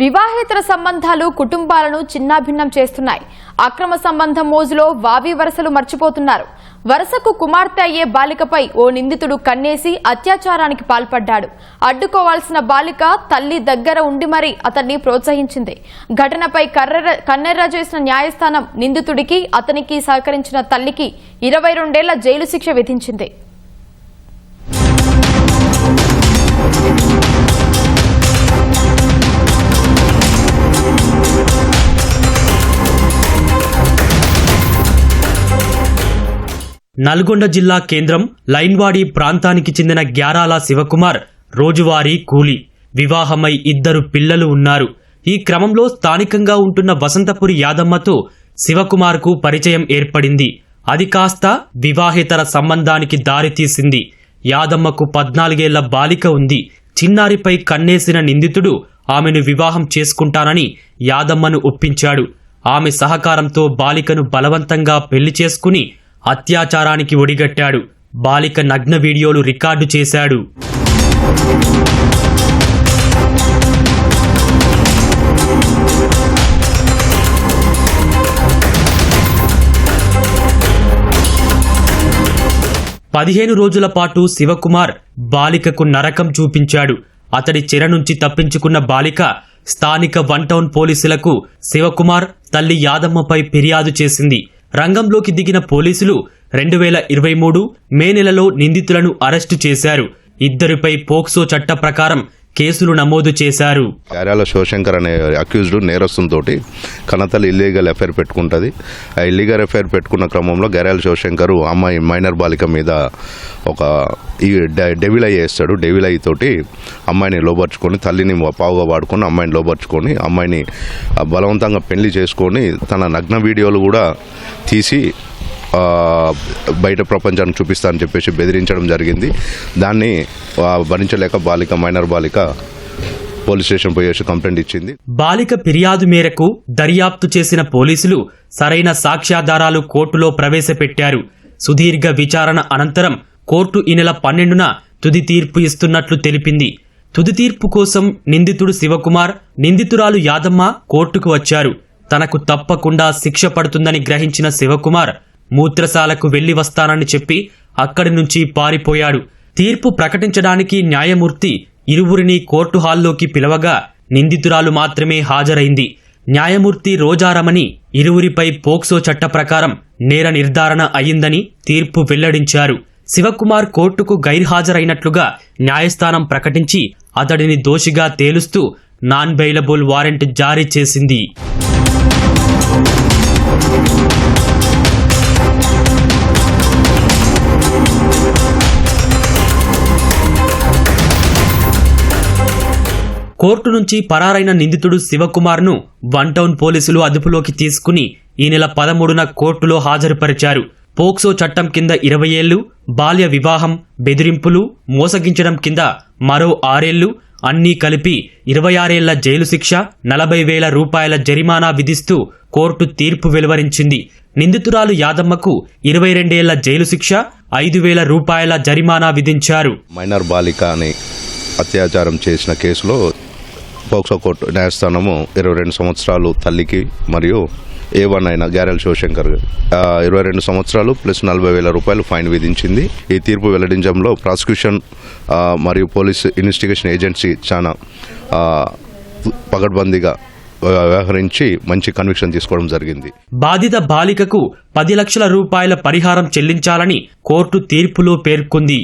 వివాహేతర సంబంధాలు కుటుంబాలను చిన్నాభిన్నం చేస్తున్నాయి. అక్రమ సంబంధం మోజులో వావి వరసలు మర్చిపోతున్నారు. వరసకు కుమార్తె అయ్యే బాలికపై ఓ నిందితుడు కన్నేసి అత్యాచారానికి పాల్పడ్డాడు. అడ్డుకోవాల్సిన బాలిక తల్లి దగ్గర ఉండి మరీ అతన్ని ప్రోత్సహించింది. ఘటనపై కర్ర కన్నెర్ర చేసిన న్యాయస్థానం నిందితుడికి అతనికి సహకరించిన తల్లికి ఇరవై రెండేళ్ళ జైలు శిక్ష విధించింది. నల్గొండ జిల్లా కేంద్రం లైన్వాడి ప్రాంతానికి చెందిన గ్యారాల శివకుమార్ రోజువారీ కూలి. వివాహమై ఇద్దరు పిల్లలు ఉన్నారు. ఈ క్రమంలో స్థానికంగా ఉంటున్న వసంతపురి యాదమ్మతో శివకుమార్కు పరిచయం ఏర్పడింది. అది కాస్త వివాహేతర సంబంధానికి దారితీసింది యాదమ్మకు పద్నాలుగేళ్ళ బాలిక ఉంది. చిన్నారిపై కన్నేసిన నిందితుడు ఆమెను వివాహం చేసుకుంటానని యాదమ్మను ఒప్పించాడు. ఆమె సహకారంతో బాలికను బలవంతంగా పెళ్ళి చేసుకుని అత్యాచారానికి ఒడిగట్టాడు. బాలిక నగ్న వీడియోలు రికార్డు చేశాడు. పదిహేను రోజుల పాటు శివకుమార్ బాలికకు నరకం చూపించాడు. అతడి చెర నుంచి తప్పించుకున్న బాలిక స్థానిక వన్ టౌన్ పోలీసులకు శివకుమార్ తల్లి యాదమ్మపై ఫిర్యాదు చేసింది. రంగంలోకి దిగిన పోలీసులు రెండు వేల ఇరవై మూడు మే నెలలో నిందితులను అరెస్టు చేశారు. ఇద్దరిపై పోక్సో చట్ట ప్రకారం కేసులు నమోదు చేశారు. కార్యాల శివశంకర్ అనే అక్యూజ్డ్ నేరస్తులతోటి కనతలు ఇల్లీగల్ ఎఫ్ఐఆర్ పెట్టుకుంటుంది. ఆ ఇల్లీగల్ ఎఫ్ఐఆర్ పెట్టుకున్న క్రమంలో గర్యాల శివశంకర్ అమ్మాయి మైనర్ బాలిక మీద ఒక ఈ డె- డెవిల్ అయ్యి వేస్తాడు. డెవిల్ అయ్యి తోటి అమ్మాయిని లోపరుచుకొని తల్లిని పావుగా వాడుకొని అమ్మాయిని లోపరుచుకొని అమ్మాయిని బలవంతంగా పెళ్ళి చేసుకొని తన నగ్న వీడియోలు కూడా తీసి బయట ప్రపంచాన్ని చూపిస్తా అని చెప్పేసి బెదిరించడం జరిగింది. దాన్ని భరించలేక బాలిక మైనర్ బాలిక పోలీస్ స్టేషన్ పోయేసి కంప్లైంట్ ఇచ్చింది. బాలిక ఫిర్యాదు మేరకు దర్యాప్తు చేసిన పోలీసులు సరైన సాక్ష్యాధారాలు కోర్టులో ప్రవేశపెట్టారు. సుదీర్ఘ విచారణ అనంతరం కోర్టు ఈ నెల పన్నెండున తుది తీర్పు ఇస్తున్నట్లు తెలిపింది. తుది తీర్పు కోసం నిందితుడు శివకుమార్ నిందితురాలు యాదమ్మ కోర్టుకు వచ్చారు. తనకు తప్పకుండా శిక్ష పడుతుందని గ్రహించిన శివకుమార్ మూత్రశాలకు వెళ్ళి వస్తానని చెప్పి అక్కడి నుంచి పారిపోయాడు. తీర్పు ప్రకటించడానికి న్యాయమూర్తి ఇరువురిని కోర్టు హాల్లోకి పిలవగా నిందితురాలు మాత్రమే హాజరైంది. న్యాయమూర్తి రోజారమణి ఇరువురిపై పోక్సో చట్ట ప్రకారం నేర నిర్ధారణ అయిందని తీర్పు వెల్లడించారు. శివకుమార్ కోర్టుకు గైర్హాజరైనట్లుగా న్యాయస్థానం ప్రకటించి అతడిని దోషిగా తేలుస్తూ నాన్ బెయిలబుల్ వారెంట్ జారీ చేసింది. కోర్టు నుంచి పరారైన నిందితుడు శివకుమార్ను వన్ టౌన్ పోలీసులు అదుపులోకి తీసుకుని ఈ నెల పదమూడున కోర్టులో హాజరుపరిచారు. పోక్సో చట్టం కింద ఇరవై ఏళ్ళు బాల్య వివాహం బెదిరింపులు మోసగించడం కింద మరో ఆరేళ్ళు అన్నీ కలిపి ఇరవై ఆరేళ్ళ జైలు శిక్ష నలభై వేల రూపాయల జరిమానా విధిస్తూ కోర్టు తీర్పు వెలువరించింది. నిందితురాలు యాదమ్మకు ఇరవై రెండేళ్ళ జైలు శిక్ష ఐదు వేల రూపాయల జరిమానా విధించారు. మైనర్ బాలిక అని అత్యాచారం చేసిన కేసులో పోక్సో కోర్టు న్యాయస్థానము ఇరవై రెండు సంవత్సరాలు తల్లికి మరియు ఏ వన్ అయిన గ్యారెల్ శివశంకర్ ఇరవై రెండు సంవత్సరాలు ప్లస్ నలభై వేల రూపాయలు ఫైన్ విధించింది. ఈ తీర్పు వెల్లడించడంలో ప్రాసిక్యూషన్ మరియు పోలీస్ ఇన్వెస్టిగేషన్ ఏజెన్సీ చాలా పగడ్బందీగా వ్యవహరించి మంచి కన్విక్షన్ తీసుకోవడం జరిగింది. బాధిత బాలికకు పది లక్షల రూపాయల పరిహారం చెల్లించాలని కోర్టు తీర్పులో పేర్కొంది.